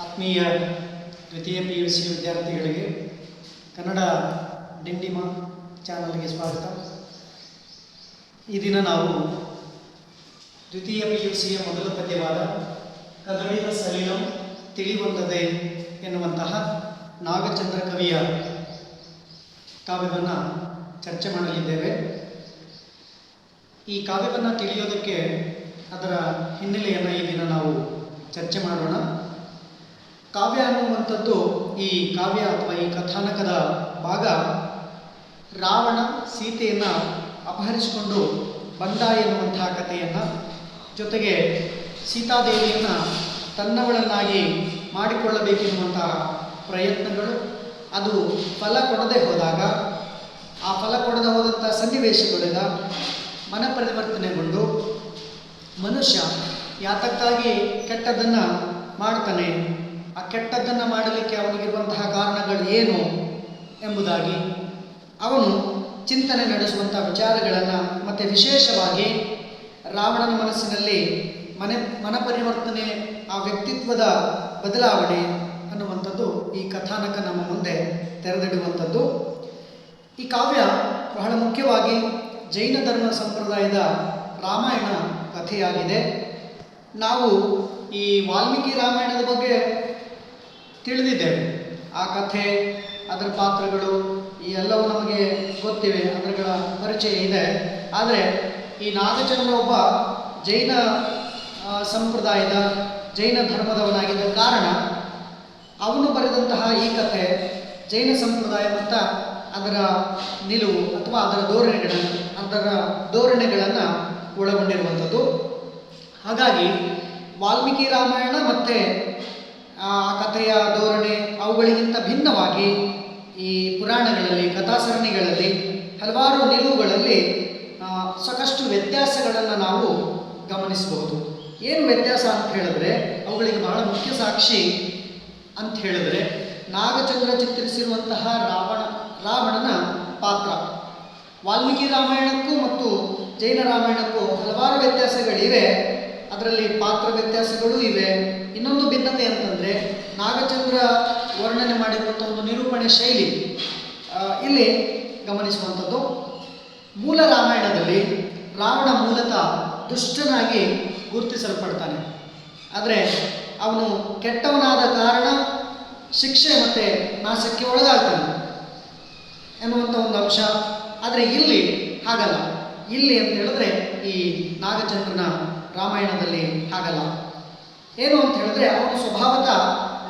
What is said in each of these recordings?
ಆತ್ಮೀಯ ದ್ವಿತೀಯ P U C ವಿದ್ಯಾರ್ಥಿಗಳಿಗೆ ಕನ್ನಡ ಡಿಂಡಿಮ ಚಾನಲ್ಗೆ ಸ್ವಾಗತ. ಈ ದಿನ ನಾವು ದ್ವಿತೀಯ ಪಿ ಯು ಸಿಯ ಮೊದಲ ಪದ್ಯವಾದ ಕದಳಿದ ಸಲೀಲಂ ತಿಳಿಬಂದದೆ ಎನ್ನುವಂತಹ ನಾಗಚಂದ್ರ ಕವಿಯ ಕಾವ್ಯವನ್ನು ಚರ್ಚೆ ಮಾಡಲಿದ್ದೇವೆ. ಈ ಕಾವ್ಯವನ್ನು ತಿಳಿಯೋದಕ್ಕೆ ಅದರ ಹಿನ್ನೆಲೆಯನ್ನು ಈ ದಿನ ನಾವು ಚರ್ಚೆ ಮಾಡೋಣ. ಕಾವ್ಯ ಅನ್ನುವಂಥದ್ದು ಈ ಕಾವ್ಯ ಅಥವಾ ಈ ಕಥಾನಕದ ಭಾಗ ರಾವಣ ಸೀತೆಯನ್ನು ಅಪಹರಿಸಿಕೊಂಡು ಬಂದ ಎನ್ನುವಂತಹ ಕಥೆಯನ್ನು, ಜೊತೆಗೆ ಸೀತಾದೇವಿಯನ್ನು ತನ್ನವಳನ್ನಾಗಿ ಮಾಡಿಕೊಳ್ಳಬೇಕೆನ್ನುವಂತಹ ಪ್ರಯತ್ನಗಳು, ಅದು ಫಲ ಕೊಡದೆ ಹೋದಾಗ, ಆ ಫಲ ಕೊಡದೆ ಹೋದಂಥ ಸನ್ನಿವೇಶಗಳಿಂದ ಮನ ಪರಿವರ್ತನೆಗೊಂಡು ಮನುಷ್ಯ ಯಾತಕ್ಕಾಗಿ ಕೆಟ್ಟದನ್ನು ಮಾಡ್ತಾನೆ ಆ ಕೆಟ್ಟದ್ದನ್ನು ಮಾಡಲಿಕ್ಕೆ ಅವನಿಗಿರುವಂತಹ ಕಾರಣಗಳು ಏನು ಎಂಬುದಾಗಿ ಅವನು ಚಿಂತನೆ ನಡೆಸುವಂಥ ವಿಚಾರಗಳನ್ನು ಮತ್ತು ವಿಶೇಷವಾಗಿ ರಾವಣನ ಮನಸ್ಸಿನಲ್ಲಿ ಮನೆ ಪರಿವರ್ತನೆ ಆ ವ್ಯಕ್ತಿತ್ವದ ಬದಲಾವಣೆ ಅನ್ನುವಂಥದ್ದು ಈ ಕಥಾನಕ ನಮ್ಮ ಮುಂದೆ ತೆರೆದಿಡುವಂಥದ್ದು. ಈ ಕಾವ್ಯ ಬಹಳ ಮುಖ್ಯವಾಗಿ ಜೈನ ಧರ್ಮ ಸಂಪ್ರದಾಯದ ರಾಮಾಯಣ ಕಥೆಯಾಗಿದೆ. ನಾವು ಈ ವಾಲ್ಮೀಕಿ ರಾಮಾಯಣದ ಬಗ್ಗೆ ತಿಳಿದಿದ್ದೇವೆ ಆ ಕಥೆ, ಅದರ ಪಾತ್ರಗಳು, ಈ ಎಲ್ಲವೂ ನಮಗೆ ಗೊತ್ತಿವೆ, ಅದರಗಳ ಪರಿಚಯ ಇದೆ. ಆದರೆ ಈ ನಾಗಚಂದ್ರ ಒಬ್ಬ ಜೈನ ಸಂಪ್ರದಾಯದ, ಜೈನ ಧರ್ಮದವನಾಗಿದ್ದ ಕಾರಣ ಅವನು ಬರೆದಂತಹ ಈ ಕಥೆ, ಜೈನ ಸಂಪ್ರದಾಯ ಮತ್ತು ಅದರ ನಿಲುವು ಅಥವಾ ಅದರ ಧೋರಣೆಗಳನ್ನು ಅದರ ಧೋರಣೆಗಳನ್ನು ಒಳಗೊಂಡಿರುವಂಥದ್ದು. ಹಾಗಾಗಿ ವಾಲ್ಮೀಕಿ ರಾಮಾಯಣ ಮತ್ತು ಆ ಕಥೆಯ ಧೋರಣೆ ಅವುಗಳಿಗಿಂತ ಭಿನ್ನವಾಗಿ ಈ ಪುರಾಣಗಳಲ್ಲಿ, ಕಥಾಸರಣಿಗಳಲ್ಲಿ, ಹಲವಾರು ನಿಲುವುಗಳಲ್ಲಿ ಸಾಕಷ್ಟು ವ್ಯತ್ಯಾಸಗಳನ್ನು ನಾವು ಗಮನಿಸಬಹುದು. ಏನು ವ್ಯತ್ಯಾಸ ಅಂತ ಹೇಳಿದ್ರೆ, ಅವುಗಳಿಗೆ ಬಹಳ ಮುಖ್ಯ ಸಾಕ್ಷಿ ಅಂತ ಹೇಳಿದ್ರೆ, ನಾಗಚಂದ್ರ ಚಿತ್ರಿಸಿರುವಂತಹ ರಾವಣ, ರಾವಣನ ಪಾತ್ರ. ವಾಲ್ಮೀಕಿ ರಾಮಾಯಣಕ್ಕೂ ಮತ್ತು ಜೈನ ರಾಮಾಯಣಕ್ಕೂ ಹಲವಾರು ವ್ಯತ್ಯಾಸಗಳಿವೆ. ಅದರಲ್ಲಿ ಪಾತ್ರ ವ್ಯತ್ಯಾಸಗಳು ಇವೆ. ಇನ್ನೊಂದು ಭಿನ್ನತೆ ಅಂತಂದರೆ, ನಾಗಚಂದ್ರ ವರ್ಣನೆ ಮಾಡಿರುವಂಥ ಒಂದು ನಿರೂಪಣೆ ಶೈಲಿ. ಇಲ್ಲಿ ಗಮನಿಸುವಂಥದ್ದು. ಮೂಲ ರಾಮಾಯಣದಲ್ಲಿ ರಾವಣ ಮೂಲತಃ ದುಷ್ಟನಾಗಿ ಗುರುತಿಸಲ್ಪಡ್ತಾನೆ. ಆದರೆ, ಅವನು ಕೆಟ್ಟವನಾದ ಕಾರಣ ಶಿಕ್ಷೆ ಮತ್ತು ನಾಶಕ್ಕೆ ಒಳಗಾಗ್ತಾನೆ ಎನ್ನುವಂಥ ಒಂದು ಅಂಶ. ಆದರೆ ಇಲ್ಲಿ ಹಾಗಲ್ಲ. ಇಲ್ಲಿ ಅಂತ ಹೇಳಿದ್ರೆ ಈ ನಾಗಚಂದ್ರನ ರಾಮಾಯಣದಲ್ಲಿ ಹಾಗಲ್ಲ. ಏನು ಅಂತ ಹೇಳಿದ್ರೆ ಅವನು ಸ್ವಭಾವತಃ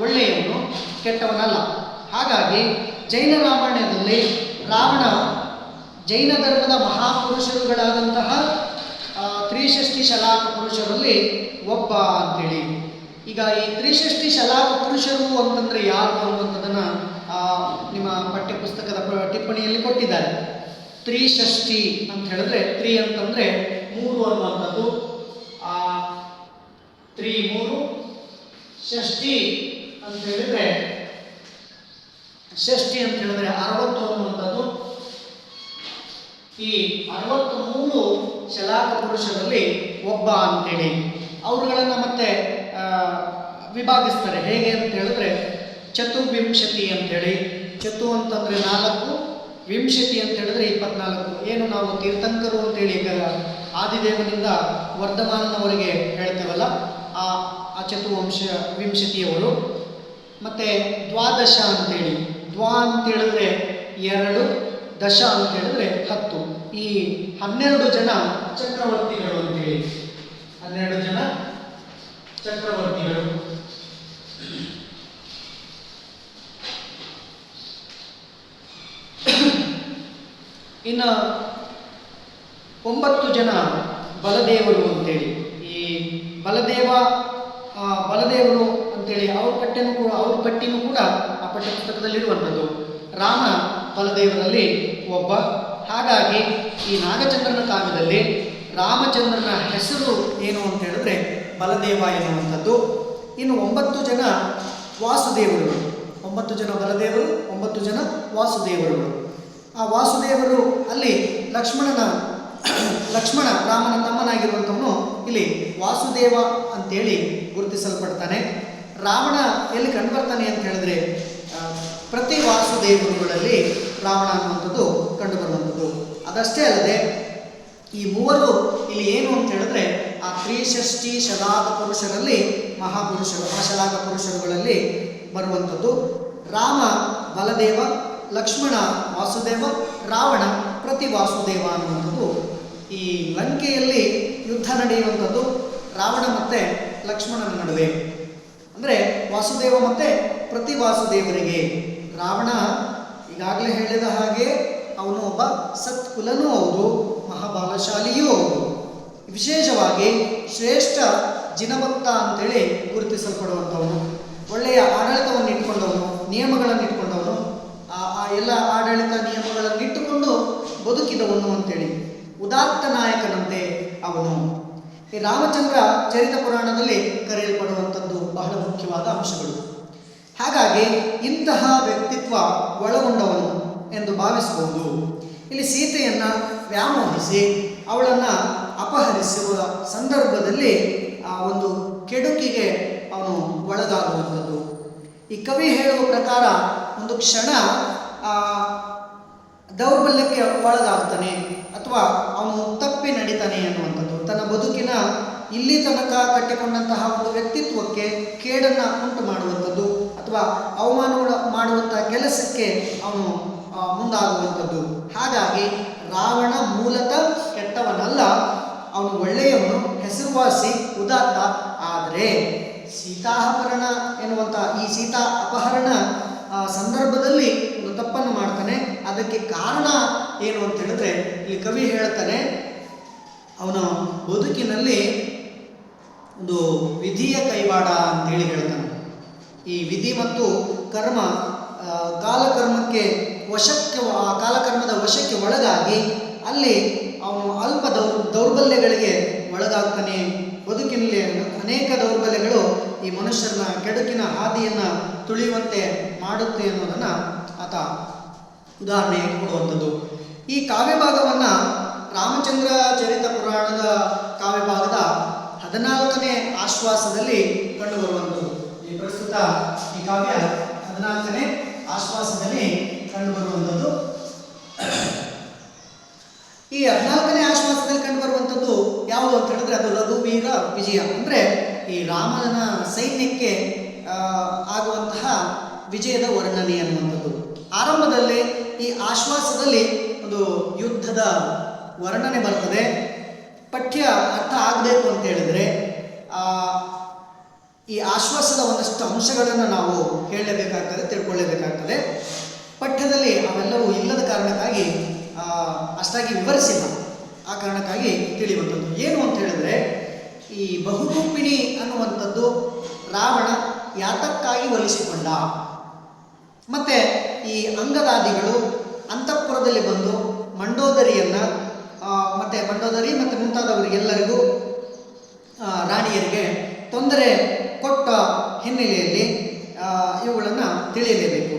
ಒಳ್ಳೆಯವನು, ಕೆಟ್ಟವನಲ್ಲ. ಹಾಗಾಗಿ ಜೈನ ರಾಮಾಯಣದಲ್ಲಿ ರಾವಣ ಜೈನ ಧರ್ಮದ ಮಹಾಪುರುಷರುಗಳಾದಂತಹ ತ್ರಿಷಷ್ಠಿ ಶಲಾಕ ಪುರುಷರಲ್ಲಿ ಒಬ್ಬ ಅಂತೇಳಿ. ಈಗ ಈ ತ್ರಿಷಷ್ಟಿ ಶಲಾಕ ಪುರುಷರು ಅಂತಂದ್ರೆ ಯಾರು ಅನ್ನುವಂಥದ್ದನ್ನು ನಿಮ್ಮ ಪಠ್ಯಪುಸ್ತಕದ ಟಿಪ್ಪಣಿಯಲ್ಲಿ ಕೊಟ್ಟಿದ್ದಾರೆ. ತ್ರಿಷಷ್ಟಿ ಅಂತ ಹೇಳಿದ್ರೆ ತ್ರಿ ಅಂತಂದ್ರೆ ಮೂರು ಅನ್ನುವಂಥದ್ದು. ತ್ರಿ ಮೂರು ಷಷ್ಠಿ ಅಂತ ಹೇಳಿದ್ರೆ ಷಷ್ಠಿ ಅಂತ ಹೇಳಿದ್ರೆ ಅರವತ್ತು ಅನ್ನುವಂಥದ್ದು ಈ ಅರವತ್ತು ಮೂರು ಶಲಾಕ ಪುರುಷರಲ್ಲಿ ಒಬ್ಬ ಅಂತೇಳಿ. ಅವರುಗಳನ್ನು ಮತ್ತೆ ವಿಭಾಗಿಸ್ತಾರೆ. ಹೇಗೆ ಅಂತ ಹೇಳಿದ್ರೆ, ಚತುರ್ವಿಂಶತಿ ಅಂತೇಳಿ. ಚತು ಅಂತಂದ್ರೆ ನಾಲ್ಕು, ವಿಂಶತಿ ಅಂತ ಹೇಳಿದ್ರೆ ಇಪ್ಪತ್ನಾಲ್ಕು. ಏನು ನಾವು ತೀರ್ಥಂಕರು ಅಂತೇಳಿ ಈಗ ಆದಿದೇವನಿಂದ ವರ್ಧಮಾನನವರಿಗೆ ಹೇಳ್ತೇವಲ್ಲ, ಆ ಚತುರ್ವಂಶ ವಿಂಶತಿಯವರು ಮತ್ತು ದ್ವಾದಶ ಅಂತೇಳಿ. ದ್ವಾ ಅಂತೇಳಿದ್ರೆ ಎರಡು, ದಶ ಅಂತ ಹೇಳಿದ್ರೆ ಹತ್ತು. ಈ ಹನ್ನೆರಡು ಜನ ಚಕ್ರವರ್ತಿಗಳು ಅಂತೇಳಿ. ಹನ್ನೆರಡು ಜನ ಚಕ್ರವರ್ತಿಗಳು. ಇನ್ನು ಒಂಬತ್ತು ಜನ ಬಲದೇವರು ಅಂತೇಳಿ. ಈ ಬಲದೇವ ಬಲದೇವರು ಅಂತೇಳಿ ಅವ್ರ ಪಠ್ಯನೂ ಕೂಡ, ಅವ್ರ ಪಟ್ಟಿನೂ ಕೂಡ ಆ ಪಠ್ಯಪುಸ್ತಕದಲ್ಲಿರುವಂಥದ್ದು. ರಾಮ ಬಲದೇವರಲ್ಲಿ ಒಬ್ಬ. ಹಾಗಾಗಿ ಈ ನಾಗಚಂದ್ರನ ಕಾವ್ಯದಲ್ಲಿ ರಾಮಚಂದ್ರನ ಹೆಸರು ಏನು ಅಂತ ಹೇಳಿದ್ರೆ ಬಲದೇವ ಎನ್ನುವಂಥದ್ದು. ಇನ್ನು ಒಂಬತ್ತು ಜನ ವಾಸುದೇವರು ಒಂಬತ್ತು ಜನ ಬಲದೇವರು, ಒಂಬತ್ತು ಜನ ವಾಸುದೇವರು ಆ ವಾಸುದೇವರು ಅಲ್ಲಿ ಲಕ್ಷ್ಮಣನ ಲಕ್ಷ್ಮಣ ರಾಮನ ತಮ್ಮನಾಗಿರುವಂಥವನು ಇಲ್ಲಿ ವಾಸುದೇವ ಅಂತೇಳಿ ಗುರುತಿಸಲ್ಪಡ್ತಾನೆ. ರಾವಣ ಎಲ್ಲಿ ಕಂಡುಬರ್ತಾನೆ ಅಂತ ಹೇಳಿದ್ರೆ ಪ್ರತಿ ವಾಸುದೇವರುಗಳಲ್ಲಿ ರಾವಣ ಅನ್ನುವಂಥದ್ದು ಕಂಡುಬರುವಂಥದ್ದು. ಅದಷ್ಟೇ ಅಲ್ಲದೆ, ಈ ಮೂವರು ಇಲ್ಲಿ ಏನು ಅಂತ ಹೇಳಿದ್ರೆ, ಆ ತ್ರಿಷಷ್ಟಿ ಶಲಾಕ ಪುರುಷರಲ್ಲಿ ಮಹಾಪುರುಷರು ಆ ಪುರುಷರುಗಳಲ್ಲಿ ಬರುವಂಥದ್ದು. ರಾಮ ಬಲದೇವ, ಲಕ್ಷ್ಮಣ ವಾಸುದೇವ, ರಾವಣ ಪ್ರತಿ ವಾಸುದೇವ ಅನ್ನುವಂಥದ್ದು ಈ ಲಂಕೆಯಲ್ಲಿ ಯುದ್ಧ ನಡೆಯುವಂಥದ್ದು ರಾವಣ ಮತ್ತು ಲಕ್ಷ್ಮಣನ ನಡುವೆ. ಅಂದರೆ ವಾಸುದೇವ ಮತ್ತು ಪ್ರತಿ ವಾಸುದೇವರಿಗೆ. ರಾವಣ ಈಗಾಗಲೇ ಹೇಳಿದ ಹಾಗೆ ಅವನು ಒಬ್ಬ ಸತ್ಕುಲನೂ ಹೌದು, ಮಹಾಬಾಲಶಾಲಿಯೂ ಹೌದು. ವಿಶೇಷವಾಗಿ ಶ್ರೇಷ್ಠ ಜಿನಭಕ್ತ ಅಂತೇಳಿ ಗುರುತಿಸಲ್ಪಡುವಂಥವನು, ಒಳ್ಳೆಯ ಆಡಳಿತವನ್ನು ಇಟ್ಕೊಂಡವನು ನಿಯಮಗಳನ್ನು ಇಟ್ಕೊಂಡವನು ಆ ಎಲ್ಲ ಆಡಳಿತ ಇಟ್ಟುಕೊಂಡು ಬದುಕಿದವನು ಅಂತೇಳಿ ಉದಾತ್ತ ನಾಯಕನಂತೆ ಅವನು. ಈ ರಾಮಚಂದ್ರ ಚರಿತ ಪುರಾಣದಲ್ಲಿ ಕರೆಯಲ್ಪಡುವಂಥದ್ದು ಬಹಳ ಮುಖ್ಯವಾದ ಅಂಶಗಳು. ಹಾಗಾಗಿ ಇಂತಹ ವ್ಯಕ್ತಿತ್ವ ಒಳಗೊಂಡವನು ಎಂದು ಭಾವಿಸಬಹುದು. ಇಲ್ಲಿ ಸೀತೆಯನ್ನು ವ್ಯಾಮೋಹಿಸಿ ಅವಳನ್ನು ಅಪಹರಿಸುವ ಸಂದರ್ಭದಲ್ಲಿ ಆ ಒಂದು ಕೆಡುಕಿಗೆ ಅವನು ಒಳಗಾಗುವಂಥದ್ದು. ಈ ಕವಿ ಹೇಳುವ ಪ್ರಕಾರ ಒಂದು ಕ್ಷಣ ದೌರ್ಬಲ್ಯಕ್ಕೆ ಒಳಗಾಗ್ತಾನೆ ಅಥವಾ ಅವನು ತಪ್ಪಿ ನಡೀತಾನೆ ಅನ್ನುವಂಥದ್ದು. ತನ್ನ ಬದುಕಿನ ಇಲ್ಲಿ ತನಕ ಕಟ್ಟಿಕೊಂಡಂತಹ ಒಂದು ವ್ಯಕ್ತಿತ್ವಕ್ಕೆ ಕೇಡನ್ನು ಉಂಟು ಮಾಡುವಂಥದ್ದು ಅಥವಾ ಅವಮಾನ ಮಾಡುವಂಥ ಕೆಲಸಕ್ಕೆ ಅವನು ಮುಂದಾಗುವಂಥದ್ದು. ಹಾಗಾಗಿ ರಾವಣ ಮೂಲತಃ ಕೆಟ್ಟವನಲ್ಲ. ಅವನು ಒಳ್ಳೆಯವನು, ಹೆಸರುವಾಸಿ, ಉದಾತ್ತ. ಆದರೆ ಸೀತಾಪಹರಣ ಎನ್ನುವಂಥ ಈ ಸೀತಾ ಅಪಹರಣ ಸಂದರ್ಭದಲ್ಲಿ ಒಂದು ತಪ್ಪನ್ನು ಮಾಡ್ತಾನೆ. ಅದಕ್ಕೆ ಕಾರಣ ಏನು ಅಂತ ಹೇಳಿದ್ರೆ, ಇಲ್ಲಿ ಕವಿ ಹೇಳ್ತಾನೆ, ಅವನ ಬದುಕಿನಲ್ಲಿ ಒಂದು ವಿಧಿಯ ಕೈವಾಡ ಅಂತೇಳಿ ಹೇಳ್ತಾನೆ. ಈ ವಿಧಿ ಮತ್ತು ಕರ್ಮ ಕಾಲಕರ್ಮಕ್ಕೆ ವಶಕ್ಕೆ ಆ ಕಾಲಕರ್ಮದ ವಶಕ್ಕೆ ಒಳಗಾಗಿ ಅಲ್ಲಿ ಅವನು ಅಲ್ಪ ದೌರ್, ದೌರ್ಬಲ್ಯಗಳಿಗೆ ಒಳಗಾಗ್ತಾನೆ. ಬದುಕಿನಲ್ಲಿ ಅನೇಕ ದೌರ್ಬಲ್ಯಗಳು ಈ ಮನುಷ್ಯರನ್ನ ಕೆಡುಕಿನ ಹಾದಿಯನ್ನು ತುಳಿಯುವಂತೆ ಮಾಡುತ್ತೆ ಅನ್ನೋದನ್ನು ಆತ ಉದಾಹರಣೆ ಕೊಡುವಂಥದ್ದು. ಈ ಕಾವ್ಯಭಾಗವನ್ನು ರಾಮಚಂದ್ರ ಚರಿತ ಪುರಾಣದ ಕಾವ್ಯಭಾಗದ ಹದಿನಾಲ್ಕನೇ ಆಶ್ವಾಸದಲ್ಲಿ ಕಂಡುಬರುವಂಥದ್ದು. ಈ ಪ್ರಸ್ತುತ ಈ ಕಾವ್ಯ ಹದಿನಾಲ್ಕನೇ ಆಶ್ವಾಸದಲ್ಲಿ ಕಂಡುಬರುವಂಥದ್ದು. ಈ ಹದಿನಾಲ್ಕನೇ ಆಶ್ವಾಸದಲ್ಲಿ ಕಂಡುಬರುವಂಥದ್ದು ಯಾವುದು ಅಂತ ಹೇಳಿದ್ರೆ ಅದು ರಘುವೀರ ವಿಜಯ. ಅಂದರೆ ಈ ರಾಮನ ಸೈನ್ಯಕ್ಕೆ ಆಗುವಂತಹ ವಿಜಯದ ವರ್ಣನೆ ಅನ್ನುವಂಥದ್ದು. ಆರಂಭದಲ್ಲಿ ಈ ಆಶ್ವಾಸದಲ್ಲಿ ಒಂದು ಯುದ್ಧದ ವರ್ಣನೆ ಬರ್ತದೆ. ಪಠ್ಯ ಅರ್ಥ ಆಗಬೇಕು ಅಂತ ಹೇಳಿದ್ರೆ ಆ, ಈ ಆಶ್ವಾಸದ ಒಂದಷ್ಟು ಅಂಶಗಳನ್ನು ನಾವು ಹೇಳಲೇಬೇಕಾಗ್ತದೆ ತಿಳ್ಕೊಳ್ಳೇಬೇಕಾಗ್ತದೆ. ಪಠ್ಯದಲ್ಲಿ ಅವೆಲ್ಲವೂ ಇಲ್ಲದ ಕಾರಣಕ್ಕಾಗಿ ಅಷ್ಟಾಗಿ ವಿವರಿಸಿಲ್ಲ. ಆ ಕಾರಣಕ್ಕಾಗಿ ತಿಳಿಯುವಂಥದ್ದು. ಏನು ಅಂತ ಹೇಳಿದ್ರೆ ಈ ಬಹುರೂಪಿಣಿ ಅನ್ನುವಂಥದ್ದು ರಾವಣ ಯಾತಕ್ಕಾಗಿ ಒಲಿಸಿಕೊಂಡ ಮತ್ತೆ ಈ ಅಂಗದಾದಿಗಳು ಅಂತಃಪುರದಲ್ಲಿ ಬಂದು ಮಂಡೋದರಿಯನ್ನು ಮತ್ತು ಮಂಡೋದರಿ ಮತ್ತು ಮುಂತಾದವರಿಗೆಲ್ಲರಿಗೂ ರಾಣಿಯರಿಗೆ ತೊಂದರೆ ಕೊಟ್ಟ ಹಿನ್ನೆಲೆಯಲ್ಲಿ ಇವುಗಳನ್ನು ತಿಳಿಯಲೇಬೇಕು.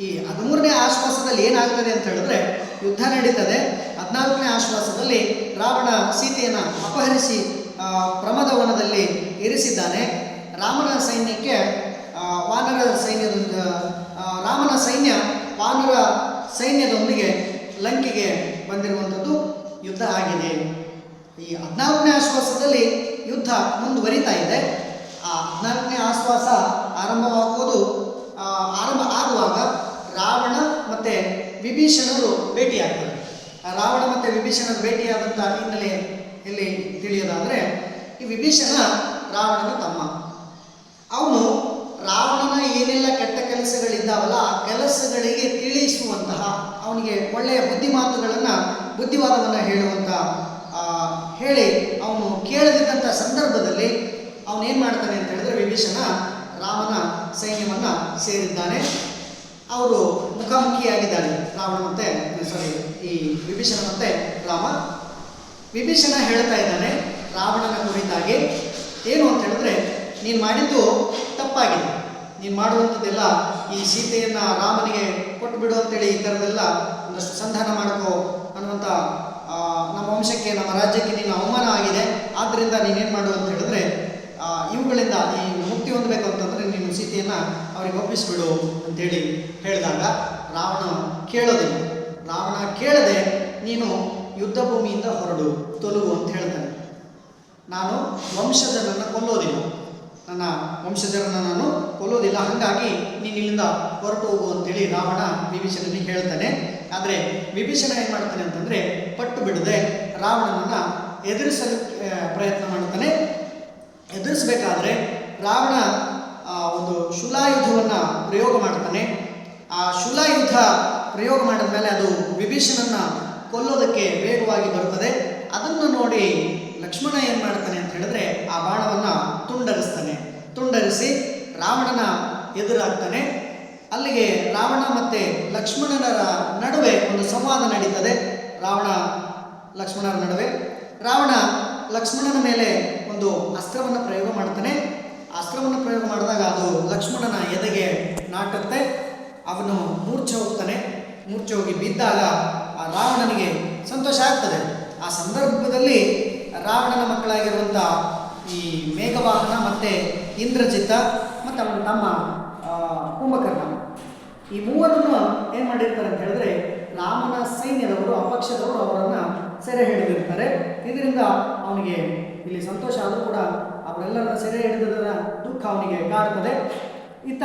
ಈ ಹದಿಮೂರನೇ ಆಶ್ವಾಸದಲ್ಲಿ ಏನಾಗ್ತದೆ ಅಂತ ಹೇಳಿದ್ರೆ ಯುದ್ಧ ನಡೀತದೆ. ಹದಿನಾಲ್ಕನೇ ಆಶ್ವಾಸದಲ್ಲಿ ರಾವಣ ಸೀತೆಯನ್ನು ಅಪಹರಿಸಿ ಪ್ರಮದವನದಲ್ಲಿ ಇರಿಸಿದ್ದಾನೆ. ರಾಮನ ಸೈನ್ಯಕ್ಕೆ ವಾನರ ಸೈನ್ಯದಿಂದ ಆ, ರಾಮನ ಸೈನ್ಯ ವಾನರ ಸೈನ್ಯದೊಂದಿಗೆ ಲಂಕೆಗೆ ಬಂದಿರುವಂಥದ್ದು ಯುದ್ಧ ಆಗಿದೆ. ಈ ಹದಿನಾಲ್ಕನೇ ಆಶ್ವಾಸದಲ್ಲಿ ಯುದ್ಧ ಮುಂದುವರಿತಾ ಇದೆ. ಆ ಹದಿನಾಲ್ಕನೇ ಆಶ್ವಾಸ ಆರಂಭವಾಗುವುದು ಆರಂಭ ಆಗುವಾಗ ರಾವಣ ಮತ್ತು ವಿಭೀಷಣರು ಭೇಟಿಯಾಗ್ತಾರೆ. ರಾವಣ ಮತ್ತು ವಿಭೀಷಣರು ಭೇಟಿಯಾದಂಥ ಹಿನ್ನೆಲೆ ಇಲ್ಲಿ ತಿಳಿಯೋದಾದರೆ, ಈ ವಿಭೀಷಣ ರಾವಣನ ತಮ್ಮ. ಅವನು ರಾವಣನ ಏನೆಲ್ಲ ಕೆಟ್ಟ ಕೆಲಸಗಳಿದ್ದಾವಲ್ಲ, ಆ ಕೆಲಸಗಳಿಗೆ ತಿಳಿಸುವಂತಹ ಅವನಿಗೆ ಒಳ್ಳೆಯ ಬುದ್ಧಿಮಾತುಗಳನ್ನು ಬುದ್ಧಿವಾದವನ್ನು ಹೇಳುವಂಥ ಹೇಳಿ ಅವನು ಕೇಳದಿದ್ದಂಥ ಸಂದರ್ಭದಲ್ಲಿ ಅವನೇನು ಮಾಡ್ತಾನೆ ಅಂತ ಹೇಳಿದ್ರೆ ವಿಭೀಷಣ ರಾಮನ ಸೈನ್ಯವನ್ನು ಸೇರಿದ್ದಾನೆ. ಅವರು ಮುಖಾಮುಖಿಯಾಗಿದ್ದಾನೆ ರಾವಣ ಮತ್ತೆ ಸಾರಿ ಈ ವಿಭೀಷಣ ಮತ್ತೆ ರಾಮ. ವಿಭೀಷಣ ಹೇಳ್ತಾ ಇದ್ದಾನೆ ರಾವಣನ ಕುರಿತಾಗಿ, ಏನು? ಅಂತ ಹೇಳಿದ್ರೆ, ನೀನು ಮಾಡಿದ್ದು ತಪ್ಪಾಗಿದೆ. ನೀನು ಮಾಡುವಂಥದ್ದೆಲ್ಲ ಈ ಸೀತೆಯನ್ನು ರಾಮನಿಗೆ ಕೊಟ್ಟು ಬಿಡು ಅಂತೇಳಿ ಈ ಥರದ್ದೆಲ್ಲ ಒಂದಷ್ಟು ಸಂಧಾನ ಮಾಡ್ಕೋ ಅನ್ನುವಂಥ ನಮ್ಮ ವಂಶಕ್ಕೆ, ನಮ್ಮ ರಾಜ್ಯಕ್ಕೆ ನೀನು ಅವಮಾನ ಆಗಿದೆ. ಆದ್ದರಿಂದ ನೀನೇನು ಮಾಡು ಅಂತ ಹೇಳಿದ್ರೆ ಇವುಗಳಿಂದ ಈ ಮುಕ್ತಿ ಹೊಂದಬೇಕು ಅಂತಂದರೆ ನೀನು ಸೀತೆಯನ್ನು ಅವರಿಗೆ ಒಪ್ಪಿಸಿಬಿಡು ಅಂತೇಳಿ ಹೇಳಿದಾಗ ರಾವಣ ಕೇಳೋದಿಲ್ಲ. ರಾವಣ ಕೇಳದೆ ನೀನು ಯುದ್ಧ ಭೂಮಿಯಿಂದ ಹೊರಡು, ತೊಲಗು ಅಂತ ಹೇಳ್ತಾನೆ. ನಾನು ವಂಶಜನನ್ನು ಕೊಲ್ಲೋದಿಲ್ಲ. ನನ್ನ ವಂಶಜರನ್ನು ನಾನು ಕೊಲ್ಲೋದಿಲ್ಲ. ಹಾಗಾಗಿ ನೀನು ಇಲ್ಲಿಂದ ಹೊರಟು ಹೋಗು ಅಂತೇಳಿ ರಾವಣ ವಿಭೀಷಣನಿಗೆ ಹೇಳ್ತಾನೆ. ಆದರೆ ವಿಭೀಷಣ ಏನು ಮಾಡ್ತಾನೆ ಅಂತಂದರೆ ಪಟ್ಟು ಬಿಡದೆ ರಾವಣನನ್ನು ಎದುರಿಸಲು ಪ್ರಯತ್ನ ಮಾಡ್ತಾನೆ. ಎದುರಿಸಬೇಕಾದ್ರೆ ರಾವಣ ಒಂದು ಶುಲಾಯುಧವನ್ನು ಪ್ರಯೋಗ ಮಾಡ್ತಾನೆ. ಆ ಶುಲಾಯುಧ ಪ್ರಯೋಗ ಮಾಡಿದ ಮೇಲೆ ಅದು ವಿಭೀಷಣನ ಕೊಲ್ಲೋದಕ್ಕೆ ವೇಗವಾಗಿ ಬರ್ತದೆ. ಅದನ್ನು ನೋಡಿ ಲಕ್ಷ್ಮಣ ಏನು ಮಾಡ್ತಾನೆ ಅಂತ ಹೇಳಿದ್ರೆ ಆ ಬಾಣವನ್ನು ತುಂಡರಿಸ್ತಾನೆ. ತುಂಡರಿಸಿ ರಾವಣನ ಎದುರಾಗ್ತಾನೆ. ಅಲ್ಲಿಗೆ ರಾವಣ ಮತ್ತು ಲಕ್ಷ್ಮಣನರ ನಡುವೆ ಒಂದು ಸಂವಾದ ನಡೀತದೆ. ರಾವಣ, ಲಕ್ಷ್ಮಣರ ನಡುವೆ. ರಾವಣ ಲಕ್ಷ್ಮಣನ ಮೇಲೆ ಒಂದು ಅಸ್ತ್ರವನ್ನು ಪ್ರಯೋಗ ಮಾಡ್ತಾನೆ. ಅಸ್ತ್ರವನ್ನು ಪ್ರಯೋಗ ಮಾಡಿದಾಗ ಅದು ಲಕ್ಷ್ಮಣನ ಎದೆಗೆ ನಾಟುತ್ತೆ. ಅವನು ಮೂರ್ಛೆ ಹೋಗ್ತಾನೆ. ಮೂರ್ಛೆ ಹೋಗಿ ಬಿದ್ದಾಗ ಆ ರಾವಣನಿಗೆ ಸಂತೋಷ ಆಗ್ತದೆ. ಆ ಸಂದರ್ಭದಲ್ಲಿ ರಾವಣನ ಮಕ್ಕಳಾಗಿರುವಂಥ ಈ ಮೇಘವಾಹನ ಮತ್ತು ಇಂದ್ರಜಿತ ಮತ್ತು ಅವನ ತಮ್ಮ ಕುಂಭಕರ್ಣ. ಈ ಮೂವರನ್ನು ಏನು ಮಾಡಿರ್ತಾರೆ ಅಂತ ಹೇಳಿದ್ರೆ ರಾಮನ ಸೈನ್ಯದವರು, ಅಪಕ್ಷದವರು ಅವರನ್ನು ಸೆರೆ ಹಿಡಿದಿರ್ತಾರೆ. ಇದರಿಂದ ಅವನಿಗೆ ಇಲ್ಲಿ ಸಂತೋಷ ಆದರೂ ಕೂಡ ಅವರೆಲ್ಲರನ್ನ ಸೆರೆ ಹಿಡಿದದರ ದುಃಖ ಅವನಿಗೆ ಕಾಡ್ತದೆ ಇತ್ತ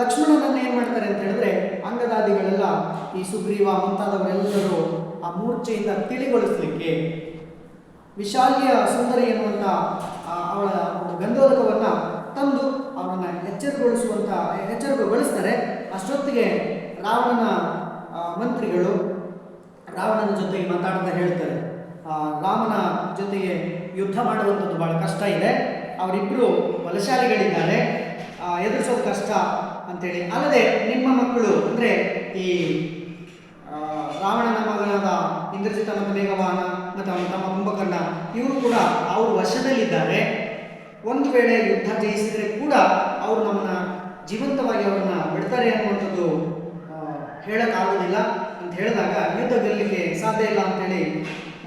ಲಕ್ಷ್ಮಣನನ್ನು ಏನು ಮಾಡ್ತಾರೆ ಅಂತ ಹೇಳಿದ್ರೆ ಅಂಗದಾದಿಗಳೆಲ್ಲ ಈ ಸುಗ್ರೀವ ಮುಂತಾದವರೆಲ್ಲರೂ ಆ ಮೂರ್ಛೆಯಿಂದ ತಿಳಿಗೊಳಿಸ್ಲಿಕ್ಕೆ ವಿಶಾಲ್ಯ ಸುಂದರಿ ಎನ್ನುವಂಥ ಅವಳ ಒಂದು ಗಂಧೋದಕವನ್ನು ತಂದು ಅವನನ್ನು ಎಚ್ಚರಗೊಳಿಸುವಂಥ ಎಚ್ಚರಗೊಳಿಸ್ತಾರೆ. ಅಷ್ಟೊತ್ತಿಗೆ ರಾವಣನ ಮಂತ್ರಿಗಳು ರಾವಣನ ಜೊತೆಗೆ ಮಾತಾಡ್ತಾ ಹೇಳ್ತಾರೆ. ರಾಮನ ಜೊತೆಗೆ ಯುದ್ಧ ಮಾಡುವಂಥದ್ದು ಭಾಳ ಕಷ್ಟ ಇದೆ. ಅವರಿಬ್ಬರು ಬಲಶಾಲಿಗಳಿದ್ದಾರೆ. ಎದುರಿಸೋದು ಕಷ್ಟ ಅಂತೇಳಿ. ಅಲ್ಲದೆ ನಿಮ್ಮ ಮಕ್ಕಳು, ಅಂದರೆ ಈ ರಾವಣನ ಮಗನಾದ ಇಂದ್ರಜಿತ ಮತ್ತು ಮೇಘವಾಹನ, ಮತ್ತು ಅವನ ತಮ್ಮ ಕುಂಭಕರ್ಣ ಇವರು ಕೂಡ ಅವ್ರ ವಶದಲ್ಲಿದ್ದಾರೆ. ಒಂದು ವೇಳೆ ಯುದ್ಧ ಜಯಿಸಿದರೆ ಕೂಡ ಅವರು ನಮ್ಮನ್ನ ಜೀವಂತವಾಗಿ ಅವ್ರನ್ನ ಬಿಡ್ತಾರೆ ಅನ್ನುವಂಥದ್ದು ಹೇಳೋಕ್ಕಾಗೋದಿಲ್ಲ. ಅಂತ ಹೇಳಿದಾಗ ಯುದ್ಧ ಗೆಲ್ಲಲಿಕ್ಕೆ ಸಾಧ್ಯ ಇಲ್ಲ ಅಂತೇಳಿ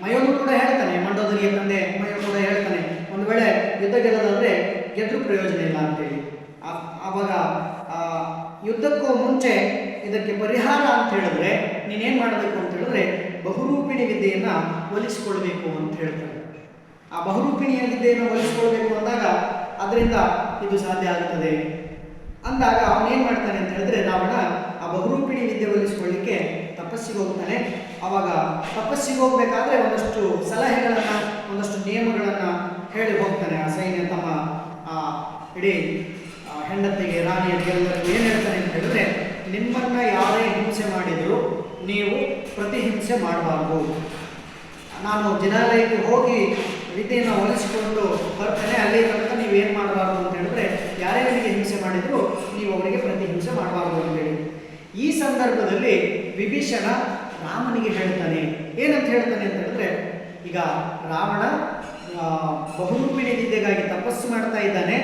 ಮಯೋನು ಕೂಡ ಹೇಳ್ತಾನೆ. ಮಂಡೋದರಿಗೆ ತಂದೆ ಮಯೋ ಕೂಡ ಹೇಳ್ತಾನೆ. ಒಂದು ವೇಳೆ ಯುದ್ಧ ಗೆಲ್ಲದಾದರೆ ಗೆದ್ರೂ ಪ್ರಯೋಜನ ಇಲ್ಲ ಅಂತೇಳಿ. ಆವಾಗ ಯುದ್ಧಕ್ಕೂ ಮುಂಚೆ ಇದಕ್ಕೆ ಪರಿಹಾರ ಅಂತ ಹೇಳಿದ್ರೆ ನೀನೇನು ಮಾಡಬೇಕು ಅಂತ ಹೇಳಿದ್ರೆ ಬಹುರೂಪಿಣಿ ವಿದ್ಯೆಯನ್ನು ಒಲಿಸಿಕೊಳ್ಬೇಕು ಅಂತ ಹೇಳ್ತಾರೆ. ಆ ಬಹುರೂಪಿಣಿಯ ವಿದ್ಯೆಯನ್ನು ಒಲಿಸಿಕೊಳ್ಬೇಕು ಅಂದಾಗ ಅದರಿಂದ ಇದು ಸಾಧ್ಯ ಆಗುತ್ತದೆ ಅಂದಾಗ ಅವನೇನು ಮಾಡ್ತಾನೆ ಅಂತ ಹೇಳಿದ್ರೆ ರಾವಣ ಆ ಬಹುರೂಪಿಣಿ ವಿದ್ಯೆ ಒಲಿಸಿಕೊಳ್ಳಿಕ್ಕೆ ತಪಸ್ಸಿಗೆ ಹೋಗ್ತಾನೆ. ಅವಾಗ ತಪಸ್ಸಿಗೆ ಹೋಗ್ಬೇಕಾದ್ರೆ ಒಂದಷ್ಟು ಸಲಹೆಗಳನ್ನು, ಒಂದಷ್ಟು ನಿಯಮಗಳನ್ನು ಹೇಳಿ ಹೋಗ್ತಾನೆ ಆ ಸೈನ್ಯ ತಮ್ಮ, ಆ ಇಡೀ ಹೆಂಡತಿಗೆ ರಾಣಿಯರಿಗೆ ಎಲ್ಲರಿಗೂ ಏನು ಹೇಳ್ತಾನೆ ಅಂತ ಹೇಳಿದ್ರೆ, ನಿಮ್ಮನ್ನ ಯಾರೇ ಹಿಂಸೆ ಮಾಡಿದ್ರು, ನೀವು ಪ್ರತಿಹಿಂಸೆ ಮಾಡಬಾರ್ದು. ನಾನು ಜನಾಲಯಕ್ಕೆ ಹೋಗಿ ವಿದ್ಯೆಯನ್ನು ಒಲಿಸಿಕೊಂಡು ಬರ್ತೇನೆ, ಅಲ್ಲಿ ತನಕ ಏನು ಮಾಡಬಾರ್ದು ಅಂತ ಹೇಳಿದ್ರೆ, ಯಾರೇ ನಿಮಗೆ ಹಿಂಸೆ ಮಾಡಿದ್ರು ನೀವು ಅವರಿಗೆ ಪ್ರತಿಹಿಂಸೆ ಮಾಡಬಾರ್ದು ಅಂತೇಳಿ ಈ ಸಂದರ್ಭದಲ್ಲಿ ವಿಭೀಷಣ ರಾಮನಿಗೆ ಹೇಳ್ತಾನೆ. ಏನಂತ ಹೇಳ್ತಾನೆ ಅಂತ ಹೇಳಿದ್ರೆ, ಈಗ ರಾವಣ ಬಹುರೂಪಿಣಿ ವಿದ್ಯೆಗಾಗಿ ತಪಸ್ಸು ಮಾಡ್ತಾ ಇದ್ದಾನೆ.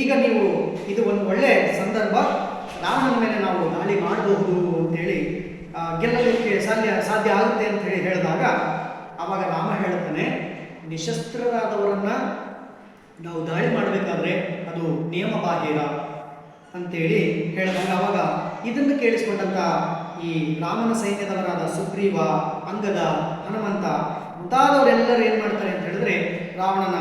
ಈಗ ನೀವು, ಇದು ಒಂದು ಒಳ್ಳೆ ಸಂದರ್ಭ. ರಾಮನ ಮೇಲೆ ನಾವು ದಾಳಿ ಮಾಡಬಹುದು ಅಂತೇಳಿ ಗೆಲ್ಲಲಿಕ್ಕೆ ಸಾಧ್ಯ ಸಾಧ್ಯ ಆಗುತ್ತೆ ಅಂತ ಹೇಳಿ ಹೇಳಿದಾಗ, ಆವಾಗ ರಾಮ ಹೇಳ್ತಾನೆ, ನಿಶಸ್ತ್ರರಾದವರನ್ನ ನಾವು ದಾಳಿ ಮಾಡಬೇಕಾದ್ರೆ ಅದು ನಿಯಮ ಬಾಹಿರ ಅಂತೇಳಿ ಹೇಳಿದಾಗ ಅವಾಗ ಇದನ್ನು ಕೇಳಿಸ್ಕೊಂಡಂತ ಈ ರಾಮನ ಸೈನ್ಯದವರಾದ ಸುಗ್ರೀವ, ಅಂಗದ ಹನುಮಂತ ಮುಂತಾದವರೆಲ್ಲರೂ ಏನು ಮಾಡ್ತಾರೆ ಅಂತ ಹೇಳಿದ್ರೆ ರಾವಣನ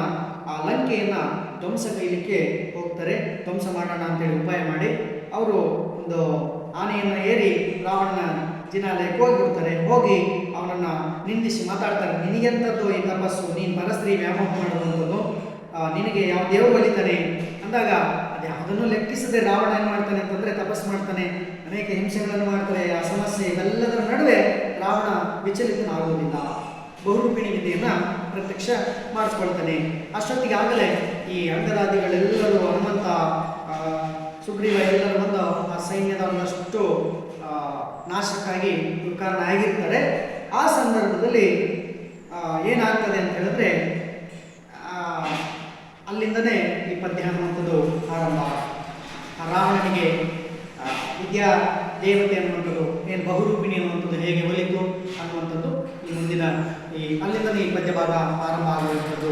ಆ ಲಂಕೆಯನ್ನು ಧ್ವಂಸಗೈಲಿಕ್ಕೆ ಹೋಗ್ತಾರೆ. ಧ್ವಂಸ ಮಾಡೋಣ ಅಂತೇಳಿ ಉಪಾಯ ಮಾಡಿ ಅವರು ಒಂದು ಆನೆಯನ್ನು ಏರಿ ರಾವಣನ ಜಿನಾಲಯಕ್ಕೆ ಹೋಗಿಬಿಡ್ತಾರೆ ಹೋಗಿ ಅವನನ್ನು ನಿಂದಿಸಿ ಮಾತಾಡ್ತಾರೆ, ನಿನಗೆಂಥದ್ದು ಈ ತಪಸ್ಸು ನೀನು ಪರಸ್ತ್ರೀ ವ್ಯಾಮೋಹ ಮಾಡುವಂಥದ್ದು ನಿನಗೆ ಯಾವ ದೇವರು ಬಲಿತಾನೆ ಅಂದಾಗ ಅದು ಯಾವುದನ್ನು ಲೆಕ್ಕಿಸದೆ ರಾವಣ ಏನು ಮಾಡ್ತಾನೆ ಅಂತಂದರೆ ತಪಸ್ಸು ಮಾಡ್ತಾನೆ, ಅನೇಕ ಹಿಂಸೆಗಳನ್ನು ಮಾಡ್ತಾರೆ, ಆ ಸಮಸ್ಯೆ ಇವೆಲ್ಲದರ ನಡುವೆ ರಾವಣ ವಿಚಲಿತನಾಗುವುದಿಲ್ಲ ಬಹುರೂಪಿಣಿ ವಿದ್ಯೆಯನ್ನು ಪ್ರತ್ಯಕ್ಷ ಮಾಡಿಸ್ಕೊಳ್ತಾನೆ. ಅಷ್ಟೊತ್ತಿಗೆ ಆಗಲೇ ಈ ಅಂಗದಾದಿಗಳೆಲ್ಲರೂ ಕಾರಣ ಆಗಿರ್ತಾರೆ. ಆ ಸಂದರ್ಭದಲ್ಲಿ ಏನಾಗ್ತದೆ ಅಂತ ಹೇಳಿದ್ರೆ ಅಲ್ಲಿಂದನೇ ಈ ಪದ್ಯ ಅನ್ನುವಂಥದ್ದು ಆರಂಭ. ರಾವಣನಿಗೆ ವಿದ್ಯಾ ದೇವತೆ ಅನ್ನುವಂಥದ್ದು, ಏನು ಬಹುರೂಪಿಣಿ ಅನ್ನುವಂಥದ್ದು ಹೇಗೆ ಒಲಿತು ಅನ್ನುವಂಥದ್ದು ಈ ಮುಂದಿನ ಈ, ಅಲ್ಲಿಂದನೇ ಈ ಪದ್ಯ ಭಾಗ ಆರಂಭ ಆಗುವಂಥದ್ದು.